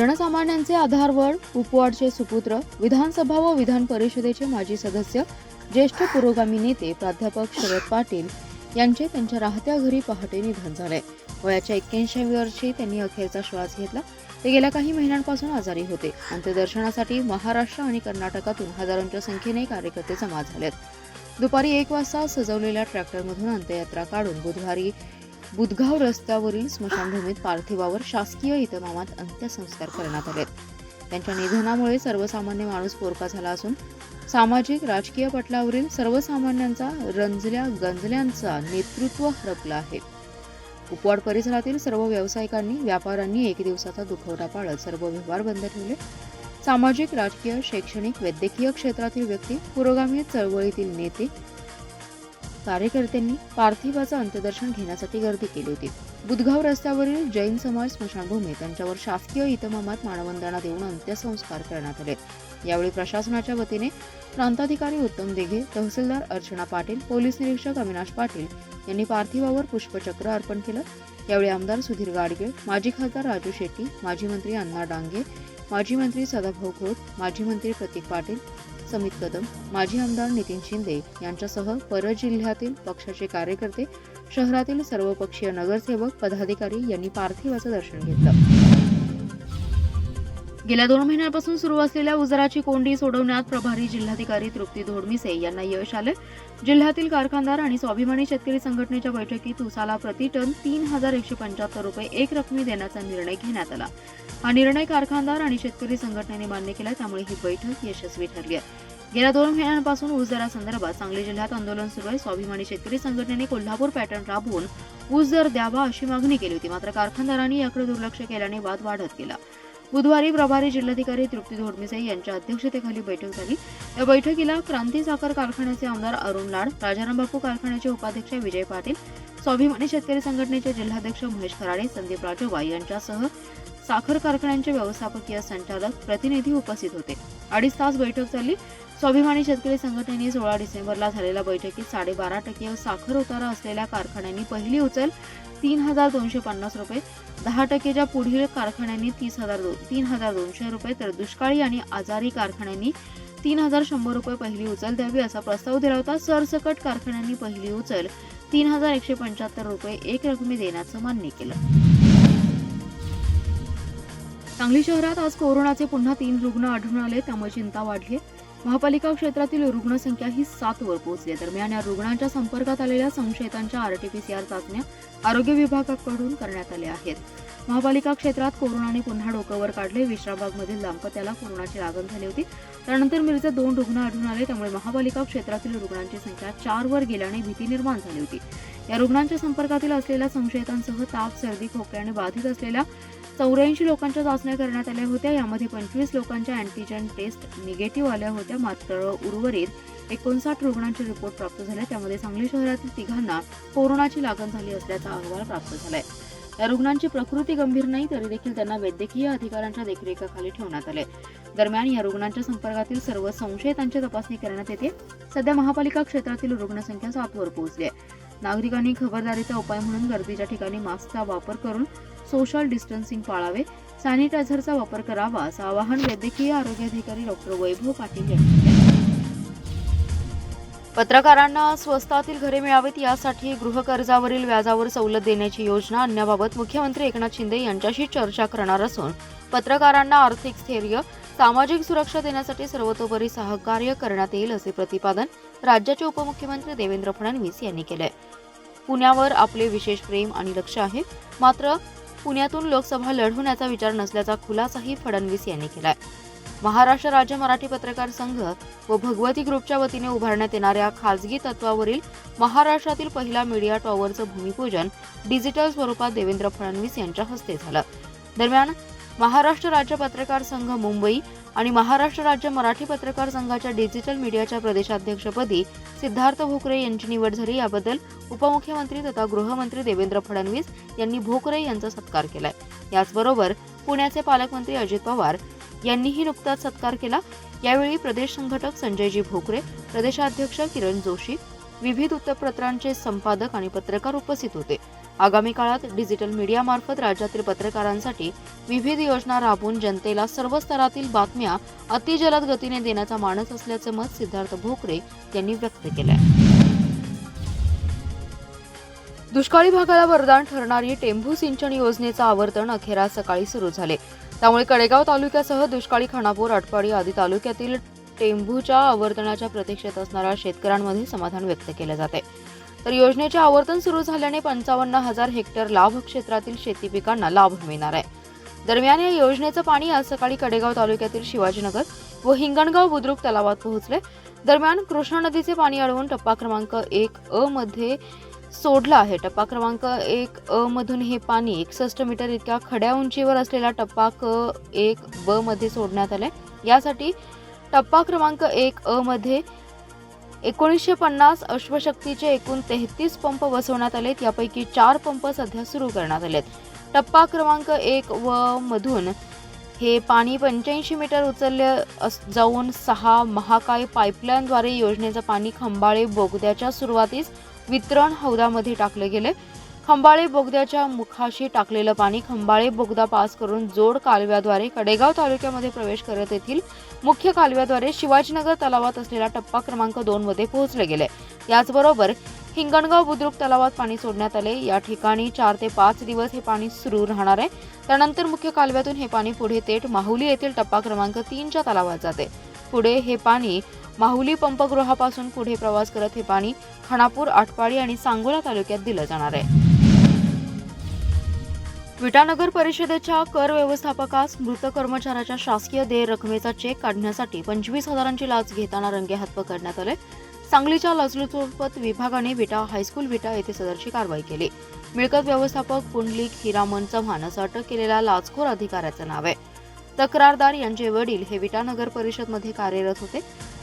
जनसामान्यांचे आधारवड उपवाडचे सुपुत्र विधानसभा व विधान परिषदेचे माजी सदस्य ज्येष्ठ पुरोगामी नेते प्राध्यापक शरद पाटील यांचे त्यांच्या राहत्या घरी पहाटे निधन झाले. वयाच्या एक्क्याऐंशी वर्षी त्यांनी अखेरचा श्वास घेतला. ते गेल्या काही महिन्यांपासून आजारी होते. अंत्यदर्शनासाठी महाराष्ट्र आणि कर्नाटकातून हजारोंच्या संख्येने कार्यकर्ते जमा झालेत. दुपारी एक वाजता सजवलेल्या ट्रॅक्टरमधून अंत्ययात्रा काढून बुधवारी बुधगाव रस्त्यावरील स्मशानभूमीत पार्थिवावर शासकीय इतमामात अंत्यसंस्कार करण्यात आले त्यांच्या निधनामुळे सर्वसामान्य माणूस पोरका झाला असून सामाजिक राजकीय पटलावरील सर्वसामान्यांचा रंजल्या गंजल्यांचा नेतृत्व हरपलं आहे. उपवाड परिसरातील सर्व व्यावसायिकांनी व्यापाऱ्यांनी एक दिवसाचा दुखवटा पाळत सर्व व्यवहार बंद ठेवले. सामाजिक राजकीय शैक्षणिक वैद्यकीय क्षेत्रातील व्यक्ती पुरोगामी चळवळीतील नेते कार्यकर्त्यांनी पार्थिवाचं अंत्यदर्शन घेण्यासाठी गर्दी केली होती. बुधगाव रस्त्यावरील जैन समाज स्मशानभूमी त्यांच्यावर शासकीय इतमामात मानवंदना देऊन अंत्यसंस्कार करण्यात आले. यावेळी प्रशासनाच्या वतीने प्रांताधिकारी उत्तम दिघे तहसीलदार अर्चना पाटील पोलीस निरीक्षक अविनाश पाटील यांनी पार्थिवावर पुष्पचक्र अर्पण केलं. यावेळी आमदार सुधीर गाडगे माजी खासदार राजू शेट्टी माजी मंत्री अण्णा डांगे माजी मंत्री सदाभाऊ खोत माजी मंत्री प्रतीक पाटील समित कदम माजी आमदार नितीन शिंदे यांच्यासह परजिल्ह्यातील पक्षाचे कार्यकर्ते शहरातील सर्वपक्षीय नगरसेवक पदाधिकारी यांनी पार्थिवाचं दर्शन घेतलं. गेल्या दोन महिन्यांपासून सुरू असलेल्या उजराची कोंडी सोडवण्यात प्रभारी जिल्हाधिकारी तृप्ती धोडमिसे यांना यश आले. जिल्ह्यातील कारखानदार आणि स्वाभिमानी शेतकरी संघटनेच्या बैठकीत उसाला प्रति टन तीन हजार एकशे पंच्याहत्तर रुपये एक रकमी देण्याचा निर्णय घेण्यात आला. हा निर्णय कारखानदार आणि शेतकरी संघटनेने मान्य केला त्यामुळे ही बैठक यशस्वी ठरली आहे. गेल्या दोन महिन्यांपासून ऊस दरासंदर्भात सांगली जिल्ह्यात आंदोलन सुरू आहे. स्वाभिमानी शेतकरी संघटनेने कोल्हापूर पॅटर्न राबवून ऊस दर द्यावा अशी मागणी केली होती मात्र कारखानदारांनी याकडे दुर्लक्ष केल्याने वाद वाढत गेला. बुधवारी प्रभारी जिल्हाधिकारी तृप्ती धोडमिसे यांच्या अध्यक्षतेखाली बैठक झाली. या बैठकीला क्रांती साखर कारखान्याचे आमदार अरुण लाड राजाराम बापू कारखान्याचे उपाध्यक्ष विजय पाटील स्वाभिमानी शेतकरी संघटनेचे जिल्हाध्यक्ष महेश खराडे संदीप राजोबा यांच्यासह साखर कारखान्यांचे व्यवस्थापकीय संचालक प्रतिनिधी उपस्थित होते. अडीच तास बैठक झाली. स्वाभिमानी शेतकरी संघटनेने सोळा डिसेंबरला झालेल्या बैठकीत साडेबारा टक्के साखर उतारा असलेल्या कारखान्यांनी पहिली उचल तीन हजार दोनशे पन्नास रुपये दहा टक्केच्या पुढील कारखान्यांनी तीस हजार दो तीन हजार दोनशे रुपये तर दुष्काळी आणि आजारी कारखान्यांनी तीन हजार शंभर रुपये पहिली उचल द्यावी असा प्रस्ताव दिला होता सरसकट कारखान्यांनी पहिली उचल तीन हजार एकशे पंच्याहत्तर रुपये एक रकमी देण्याचं मान्य केलं सांगली शहरात आज कोरोनाचे पुन्हा तीन रुग्ण आढळून आले त्यामुळे चिंता वाढली आहे. महापालिका क्षेत्रातील रुग्णसंख्या ही सात वर पोहोचली दरम्यान या रुग्णांच्या संपर्कात आलेल्या संशयितांच्या आरटीपीसीआर चाचण्या आरोग्य विभागाकडून करण्यात आल्या आहेत. महापालिका क्षेत्रात कोरोनाने पुन्हा डोकं वर काढले. विश्रामबागमधील दाम्पत्याला कोरोनाची लागण झाली होती. त्यानंतर मिरजेत दोन रुग्ण आढळून आले. त्यामुळे महापालिका क्षेत्रातील रुग्णांची संख्या चार वर गेल्याने भीती निर्माण झाली होती. या रुग्णांच्या संपर्कातील असलेल्या संशयितांसह ताप सर्दी खोकल्याने बाधित असलेल्या चौऱ्याऐंशी लोकांच्या चाचण्या करण्यात आल्या होत्या. यामध्ये पंचवीस लोकांच्या अँटीजन टेस्ट निगेटिव्ह आल्या होत्या. मात्र उर्वरित एकोणसाठ रुग्णांचे रिपोर्ट प्राप्त झाले त्यामध्ये सांगली शहरातील तिघांना कोरोनाची लागण झाली असल्याचा अहवाल प्राप्त झालाय. या रुग्णांची प्रकृती गंभीर नाही तरी देखील त्यांना वैद्यकीय अधिकाऱ्यांच्या देखरेखाखाली ठेवण्यात आले. दरम्यान या रुग्णांच्या संपर्कातील सर्व संशयितांची तपासणी करण्यात येते. सध्या महापालिका क्षेत्रातील रुग्णसंख्या सातवर पोहोचली आहे. नागरिकांनी खबरदारीचा उपाय म्हणून गर्दीच्या ठिकाणी मास्कचा वापर करून सोशल डिस्टन्सिंग पाळावे सॅनिटायझरचा वापर करावा असं आवाहन वैद्यकीय आरोग्य अधिकारी डॉक्टर वैभव पाटील यांनी केलं. पत्रकारांना स्वस्तातील घरे मिळावीत यासाठी गृहकर्जावरील व्याजावर सवलत देण्याची योजना आणण्याबाबत मुख्यमंत्री एकनाथ शिंदे यांच्याशी चर्चा करणार असून पत्रकारांना आर्थिक स्थैर्य सामाजिक सुरक्षा देण्यासाठी सर्वतोपरी सहकार्य करण्यात येईल असे प्रतिपादन राज्याचे उपमुख्यमंत्री देवेंद्र फडणवीस यांनी केलंय. पुण्यावर आपले विशेष प्रेम आणि लक्ष आहे मात्र पुण्यातून लोकसभा लढवण्याचा विचार नसल्याचा खुलासाही फडणवीस यांनी केलाय. महाराष्ट्र राज्य मराठी पत्रकार संघ व भगवती ग्रुपच्या वतीने उभारण्यात येणाऱ्या खासगी तत्वावरील महाराष्ट्रातील पहिला मीडिया टॉवरचं भूमिपूजन डिजिटल स्वरूपात देवेंद्र फडणवीस यांच्या हस्ते झालं. दरम्यान महाराष्ट्र राज्य पत्रकार संघ मुंबई आणि महाराष्ट्र राज्य मराठी पत्रकार संघाच्या डिजिटल मीडियाच्या प्रदेशाध्यक्षपदी सिद्धार्थ भोकरे यांची निवड झाली. याबद्दल उपमुख्यमंत्री तथा गृहमंत्री देवेंद्र फडणवीस यांनी भोकरे यांचा सत्कार केलाय. याचबरोबर पुण्याचे पालकमंत्री अजित पवार यांनीही नुकताच सत्कार केला. यावेळी प्रदेश संघटक संजयजी भोकरे प्रदेशाध्यक्ष किरण जोशी विविध वृत्तपत्रांचे संपादक आणि पत्रकार उपस्थित होते. आगामी काळात डिजिटल मीडियामार्फत राज्यातील पत्रकारांसाठी विविध योजना राबवून जनतेला सर्व स्तरातील बातम्या अतिजलद गतीने देण्याचा मानस असल्याचं मत सिद्धार्थ भोकरे यांनी व्यक्त केलं आहे दुष्काळी भागाला वरदान ठरणारी टेंभू सिंचन योजनेचं आवर्तन अखेर सकाळी सुरू झाले. त्यामुळे कडेगाव तालुक्यासह दुष्काळी खानापूर आटपाडी आदी तालुक्यातील टेंभूच्या आवर्तनाच्या प्रतीक्षेत असणाऱ्या शेतकऱ्यांमध्ये समाधान व्यक्त केलं जाते तर योजनेचे आवर्तन सुरू झाल्याने पंचावन्न हजार हेक्टर लाभ क्षेत्रातील शेती पिकांना लाभ मिळणार आहे. दरम्यान या योजनेचं पाणी आज सकाळी कडेगाव तालुक्यातील शिवाजीनगर व हिंगणगाव बुद्रुक तलावात पोहोचले. दरम्यान कृष्णा नदीचे पाणी अडवून टप्पा क्रमांक एक अ मध्ये सोडलं आहे. टप्पा क्रमांक एक अ मधून हे पाणी एकसष्ट मीटर इतक्या खड्या उंचीवर असलेला टप्पा क एक ब मध्ये सोडण्यात आले यासाठी टप्पा क्रमांक एक अ मध्ये एकोणीसशे पन्नास अश्वशक्तीचे एकूण तेहतीस पंप बसवण्यात आलेत. यापैकी चार पंप सध्या सुरू करण्यात आलेत. टप्पा क्रमांक एक व मधून हे पाणी पंच्याऐंशी मीटर उचलले जाऊन सहा महाकाय पाईपलाईनद्वारे योजनेचं पाणी खंबाळे बोगद्याच्या सुरुवातीस वितरण हौदामध्ये टाकले गेले. खंबाळे बोगद्याच्या मुखाशी टाकलेलं पाणी खंबाळे बोगदा पास करून जोड कालव्याद्वारे कडेगाव तालुक्यामध्ये प्रवेश करत येथील मुख्य कालव्याद्वारे शिवाजीनगर तलावात असलेला टप्पा क्रमांक दोन मध्ये पोहोचले गेले. याचबरोबर हिंगणगाव बुद्रुक तलावात पाणी सोडण्यात आले. या ठिकाणी चार ते पाच दिवस हे पाणी सुरू राहणार आहे. त्यानंतर मुख्य कालव्यातून हे पाणी पुढे थेट माहुली येथील टप्पा क्रमांक तीनच्या तलावात जाते. पुढे हे पाणी माहुली पंपगृहापासून पुढे प्रवास करत हे पाणी खानापूर आटपाडी आणि सांगोला तालुक्यात दिलं जाणार आहे. विटानगर परिषदेच्या कर व्यवस्थापकास मृत कर्मचाऱ्याच्या शासकीय देय रकमेचा चेक काढण्यासाठी पंचवीस हजारांची लाच घेताना रंगेहात पकडण्यात आले. सांगलीच्या लचलुचपत विभागाने विटा हायस्कूल विटा येथे सदरची कारवाई केली. मिळकत व्यवस्थापक पुंडलिक हिरामन चव्हाण असं अटक केलेल्या लाचखोर अधिकाऱ्याचं नाव आहे. तक्रारदार यांचे वडील हे विटानगर परिषदमध्ये कार्यरत होते.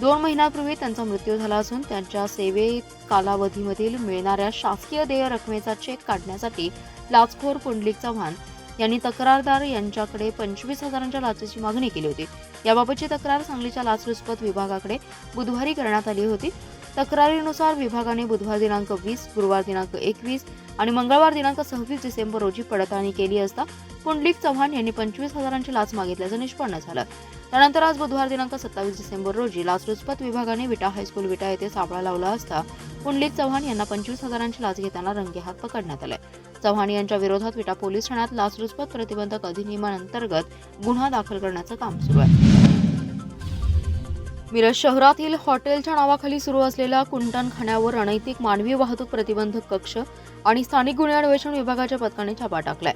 दोन महिन्यापूर्वी त्यांचा मृत्यू झाला असून त्यांच्या सेवे कालावधीमधील मिळणाऱ्या शासकीय देय रकमेचा चेक काढण्यासाठी लाचखोर पुंडलिक चव्हाण यांनी तक्रारदार यांच्याकडे पंचवीस हजारांच्या लाचेची मागणी केली होती. याबाबतची तक्रार सांगलीच्या लाचलुचपत विभागाकडे बुधवारी करण्यात आली होती. तक्रारीनुसार विभागाने बुधवार दिनांक वीस गुरुवार दिनांक एकवीस आणि मंगळवार दिनांक सव्वीस डिसेंबर रोजी पडताळणी केली असता पुंडलिक चव्हाण यांनी पंचवीस हजारांची लाच मागितल्याचं निष्पन्न झालं. त्यानंतर आज बुधवार दिनांक सत्तावीस डिसेंबर रोजी लाचलुचपत विभागाने विटा हायस्कूल विटा येथे सापळा लावला असता पुंडलिक चव्हाण यांना पंचवीस हजारांची लाच घेताना रंगेहात पकडण्यात आले. चव्हाण यांच्या विरोधात विटा पोलीस ठाण्यात लाचलुचपत प्रतिबंधक अधिनियमांतर्गत गुन्हा दाखल करण्याचं काम सुरू आहे. मिरज शहरातील हॉटेलच्या नावाखाली सुरू असलेल्या कुंटणखान्यावर अनैतिक मानवी वाहतूक प्रतिबंधक कक्ष आणि स्थानिक गुन्हे अन्वेषण विभागाच्या पथकाने छापा टाकलाय.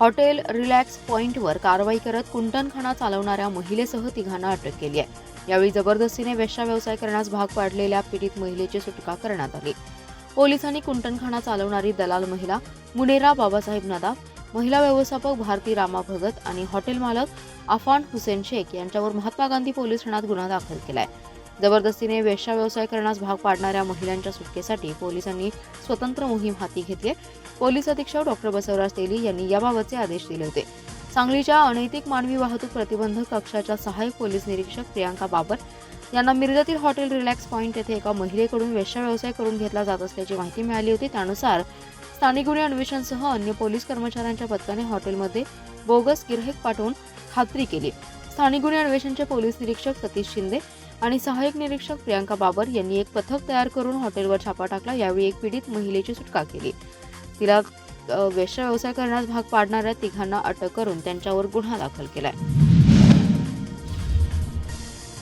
हॉटेल रिलॅक्स पॉइंटवर कारवाई करत कुंटणखाना चालवणाऱ्या महिलेसह तिघांना अटक केली आहे. यावेळी जबरदस्तीने वेश्या व्यवसाय करण्यास भाग पाडलेल्या पीडित महिलेची सुटका करण्यात आली. पोलिसांनी कुंटणखाना चालवणारी दलाल महिला मुनेरा बाबासाहेब नदाफ महिला व्यवस्थापक भारती रामा भगत आणि हॉटेल मालक अफान हुसेन शेख यांच्यावर महात्मा गांधी पोलीस ठाण्यात गुन्हा दाखल केला आहे जबरदस्तीने वेश्या व्यवसाय करण्यास भाग पाडणाऱ्या महिलांच्या सुटकेसाठी पोलिसांनी स्वतंत्र मोहीम हाती घेतली आहे. पोलीस अधीक्षक डॉक्टर बसवराज तेली यांनी याबाबतचे आदेश दिले होते. सांगलीच्या अनैतिक मानवी वाहतूक प्रतिबंधक कक्षाच्या सहाय्यक पोलीस निरीक्षक प्रियांका बाबर यांना मिरजातील हॉटेल रिलॅक्स पॉईंट येथे एका महिलेकडून वेश्या व्यवसाय करून घेतला जात असल्याची माहिती मिळाली होती. त्यानुसार स्थानिक गुन्हे अन्वेषणसह अन्य पोलीस कर्मचाऱ्यांच्या पथकाने हॉटेलमध्ये बोगस गिरहिक पाठवून खात्री केली. स्थानिक गुन्हे अन्वेषणचे पोलीस निरीक्षक सतीश शिंदे आणि सहाय्यक निरीक्षक प्रियांका बाबर यांनी एक पथक तयार करून हॉटेलवर छापा टाकला. यावेळी एक पीडित महिलेची सुटका केली. तिला वेश वेश्या व्यवसाय करण्यास भाग पाडणाऱ्या तिघांना अटक करून त्यांच्यावर गुन्हा दाखल केलाय.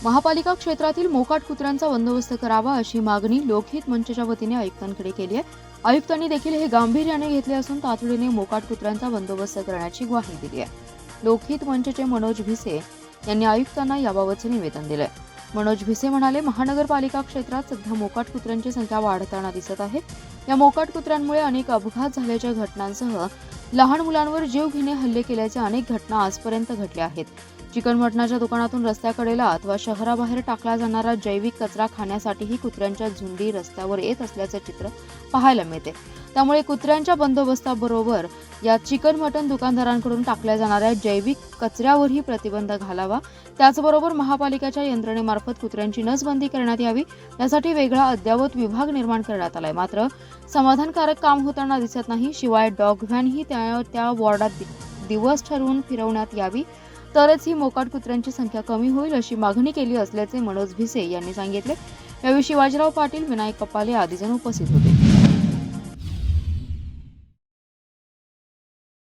महापालिका क्षेत्रातील मोकाट कुत्र्यांचा बंदोबस्त करावा अशी मागणी लोकहित मंचच्या वतीने आयुक्तांकडे केली आहे. आयुक्तांनी देखील हे गांभीर्याने घेतले असून तातडीने मोकाट कुत्र्यांचा बंदोबस्त करण्याची ग्वाही दिली आहे. लोकहित मंचचे मनोज भिसे यांनी आयुक्तांना याबाबतचे निवेदन दिलंय. मनोज भिसे म्हणाले महानगरपालिका क्षेत्रात सध्या मोकाट कुत्र्यांची संख्या वाढताना दिसत आहे. या मोकाट कुत्र्यांमुळे अनेक अपघात झाल्याच्या घटनांसह लहान मुलांवर जीव घेणे हल्ले केल्याच्या अनेक घटना आजपर्यंत घडल्या आहेत. चिकन मटणाच्या दुकानातून रस्त्याकडेला अथवा शहराबाहेर टाकला जाणारा जैविक कचरा खाण्यासाठीही कुत्र्यांच्या झुंडी रस्त्यावर येत असल्याचे चित्र पाहायला मिळते. त्यामुळे कुत्र्यांच्या बंदोबस्ताबरोबर या चिकन मटण दुकानदारांकडून टाकल्या जाणाऱ्या जैविक कचऱ्यावरही प्रतिबंध घालावा त्याचबरोबर महापालिकेच्या यंत्रणेमार्फत कुत्र्यांची नसबंदी करण्यात यावी यासाठी वेगळा अद्ययावत विभाग निर्माण करण्यात आलाय. मात्र समाधानकारक काम होताना दिसत नाही शिवाय डॉग व्हॅनही त्या त्या वॉर्डात दिवस ठरवून फिरवण्यात यावी तरच ही मोकाट कुत्र्यांची संख्या कमी होईल अशी मागणी केली असल्याचे मनोज भिसे यांनी सांगितले. यावेळी शिवाजीराव पाटील विनायक कपाले आदीजण उपस्थित होते.